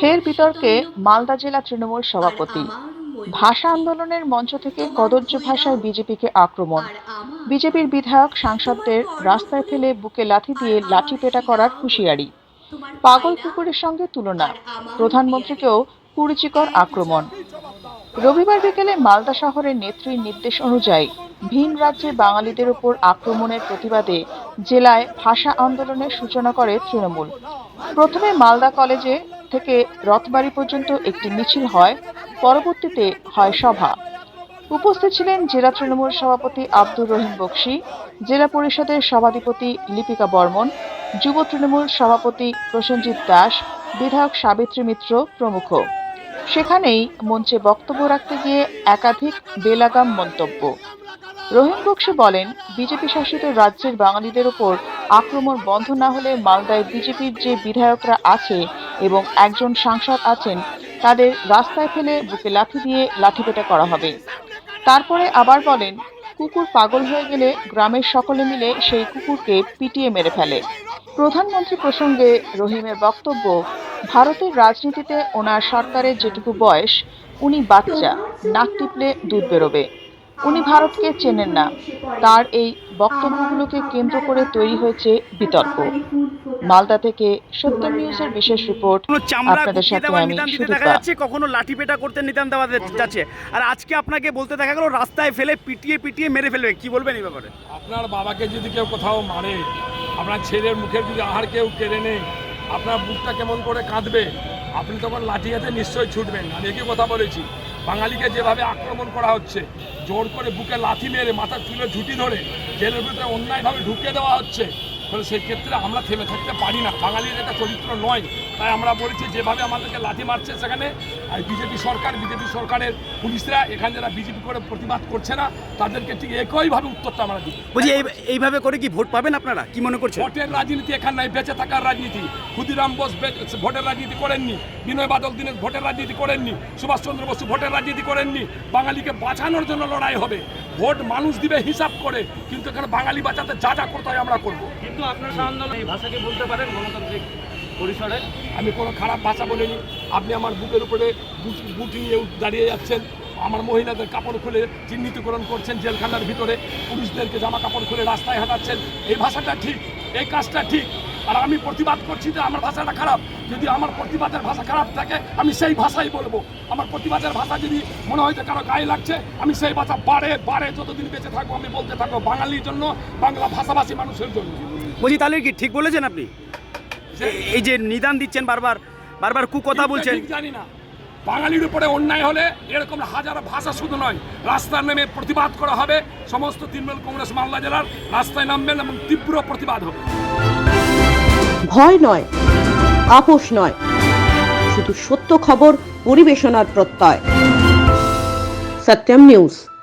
ফের বিতর্কে মালদা জেলা তৃণমূল সভাপতি। ভাষা আন্দোলনের মঞ্চ থেকে কদর্য ভাষায় বিজেপিকে আক্রমণ। বিজেপির বিধায়ক, সাংসদদের রাস্তায় ফেলে বুকে লাথি দিয়ে লাঠি পেটা করার হুঁশিয়ারি। পাগল কুকুরের সঙ্গে তুলনা। প্রধানমন্ত্রীকেও কুরুচিকর আক্রমণ। রবিবার বিকেলে মালদা শহরের নেত্রীর নির্দেশ অনুযায়ী ভিন রাজ্যে বাঙালিদের উপর আক্রমণের প্রতিবাদে জেলায় ভাষা আন্দোলনের সূচনা করে তৃণমূল। প্রথমে মালদা কলেজে থেকে রথবাড়ি পর্যন্ত একটি মিছিল হয়, পরবর্তীতে হয় সভা। উপস্থিত ছিলেন জেলা তৃণমূল সভাপতি আব্দুর রহিম বক্সি, জেলা পরিষদের সভাধিপতি লিপিকা বর্মন, যুব তৃণমূল সভাপতি প্রসেনজিৎ দাস, বিধায়ক সাবিত্রী মিত্র প্রমুখ। সেখানেই মঞ্চে বক্তব্য রাখতে গিয়ে একাধিক বেলাগাম মন্তব্য। রহিম বক্সি বলেন, বিজেপি শাসিত রাজ্যের বাঙালিদের উপর আক্রমণ বন্ধ না হলে মালদায় বিজেপির যে বিধায়করা আছে এবং একজন সাংসদ আছেন, তাদের রাস্তায় ফেলে বুকে লাঠি দিয়ে লাঠিপেটা করা হবে। তারপরে আবার বলেন, কুকুর পাগল হয়ে গেলে গ্রামের সকলে মিলে সেই কুকুরকে পিটিয়ে মেরে ফেলে। প্রধানমন্ত্রী প্রসঙ্গে রহিমের বক্তব্য ভারতের রাজনীতিতে ওনার সরকারের যেটুকু বয়স উনি বাচ্চা নাক টিপলে দুধ বেরোবে। উনি ভারতকে চেনেন না। তার এই বক্তব্যগুলোকে কেন্দ্র করে তৈরি হয়েছে বিতর্ক। মালদা থেকে সত্য নিউজের বিশেষ রিপোর্ট আপনাদের সাথে আমি নিদান দিতে সুদীপা। দেখা যাচ্ছে কখনো লাঠি পেটা করতে নিদান দেওয়া যাচ্ছে আর আজকে আপনাকে বলতে দেখা গেল রাস্তায় ফেলে পিটিয়ে পিটিয়ে মেরে ফেলবে। কি বলবেন এই ব্যাপারে? আপনার বাবাকে যদি কেউ কোথাও মারে আপনার ছেলের মুখের যদি আহার কেউ কেড়ে নেয় আপনার বুকটা কেমন করে কাঁদবে? আপনি তখন লাঠি হাতে নিশ্চয়ই ছুটবেন। আমি একই কথা বলেছি। বাঙালিকে যেভাবে আক্রমণ করা হচ্ছে, জোর করে বুকে লাঠি মেরে মাথার চুলে ঝুঁটি ধরে জেলের ভিতরে অন্যায়ভাবে ঢুকিয়ে দেওয়া হচ্ছে ফলে সেই ক্ষেত্রে আমরা থেমে থাকতে পারি না। বাঙালির এটা চরিত্র নয়। তাই আমরা বলেছি যেভাবে আমাদেরকে লাঠি মারছে সেখানে আর বিজেপি সরকার বিজেপি সরকারের পুলিশরা এখানে যারা বিজেপি করে প্রতিবাদ করছে না তাদেরকে ঠিক একইভাবে উত্তরটা আমরা দিই। বলছি এইভাবে করে কি ভোট পাবেন আপনারা? কি মনে করছেন? ভোটের রাজনীতি এখানে নাই বেঁচে থাকার রাজনীতি। ক্ষুদিরাম বোস ভোটের রাজনীতি করেননি বিনয় বাদল দিনের ভোটের রাজনীতি করেননি সুভাষচন্দ্র বসু ভোটের রাজনীতি করেননি বাঙালিকে বাঁচানোর জন্য লড়াই হবে। ভোট মানুষ দিবে হিসাব করে কিন্তু এখানে বাঙালি বাঁচাতে যা যা করতে হয় আমরা করব। কিন্তু আপনার আন্দোলন এই ভাষাকে বলতে পারেন গণতান্ত্রিক পরিসরে। আমি কোনো খারাপ ভাষা বলিনি। আপনি আমার বুকের উপরে বুট- দাঁড়িয়ে যাচ্ছেন। আমার মহিলাদের কাপড় খুলে চিহ্নিতকরণ করছেন জেলখানার ভিতরে। পুলিশদেরকে জামা কাপড় খুলে রাস্তায় হাঁটাচ্ছেন। এই ভাষাটা ঠিক, এই কাজটা ঠিক। আর আমি প্রতিবাদ করছি যে আমার ভাষাটা খারাপ। যদি আমার প্রতিবাদের ভাষা খারাপ থাকে, আমি সেই ভাষাই বলব। আমার প্রতিবাদের ভাষা যদি মনে হয় যে কারও গায়ে লাগছে, আমি সেই ভাষা বারে বারে যতদিন বেঁচে থাকব, আমি বলতে থাকব বাঙালির জন্য, বাংলা ভাষাভাষী মানুষের জন্য। বলছি তাহলে কি ঠিক বলেছেন আপনি? এই- এই যে নিদান দিচ্ছেন বারবার বারবার কু কথা বলছেন। জানি না। বাঙালির উপরে অন্যায় হলে এরকম হাজার ভাষা শুধু নয় রাস্তায় নেমে প্রতিবাদ করা হবে সমস্ত তৃণমূল কংগ্রেস মালদা জেলার রাস্তায় নামবেন এবং তীব্র প্রতিবাদ হবে। ভয় নয় আপোষ নয় শুধু সত্য খবর পরিবেশনার প্রত্যয়। সত্যম নিউজ।